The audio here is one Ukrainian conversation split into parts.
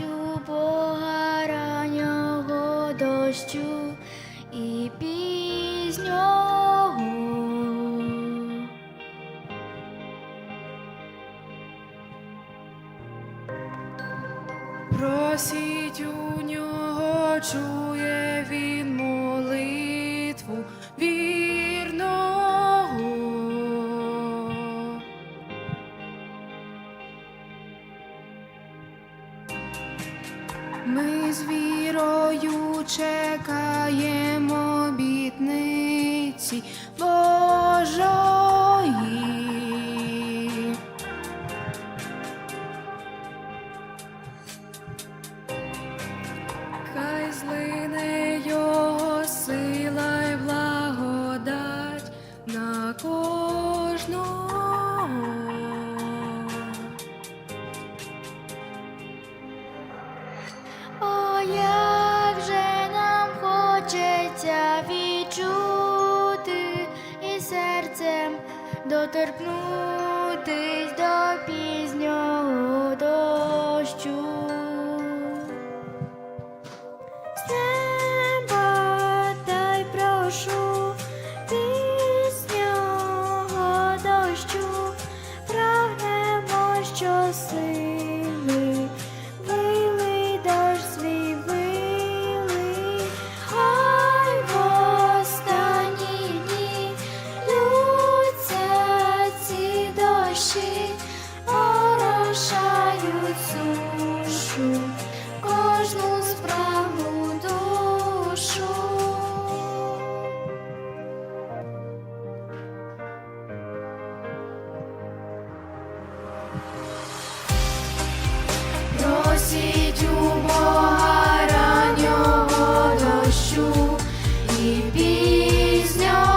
у Бога раннього дощу і пізнього. Просіть у нього, чує він Ми з вірою чекаємо обітниці Божої. Серцем доторкнутись до пізнього дощу. З неба дай прошу піснього дощу, прагнемо щосили, Просіть у Бога раннього дощу і пізнього.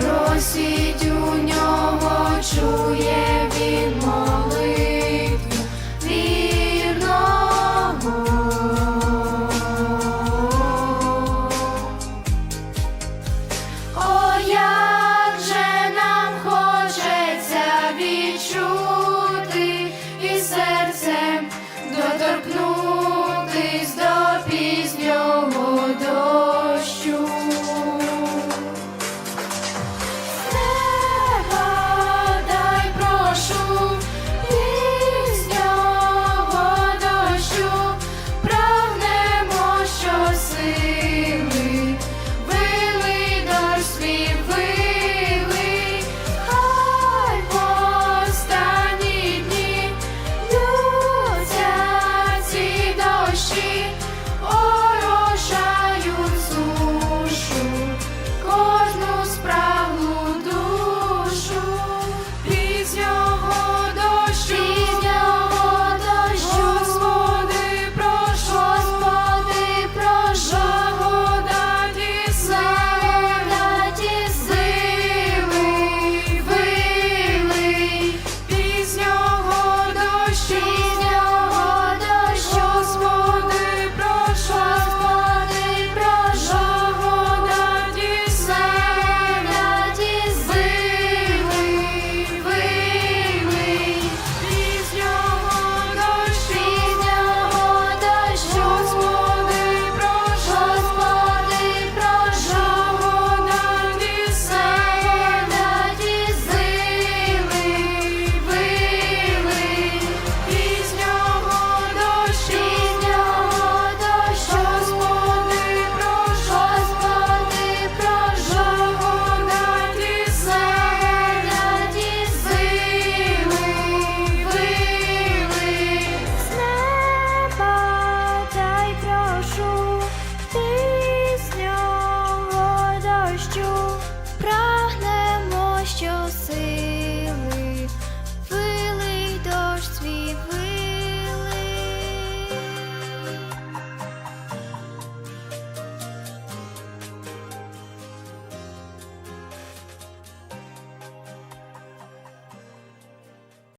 Просіть нього чує він мову.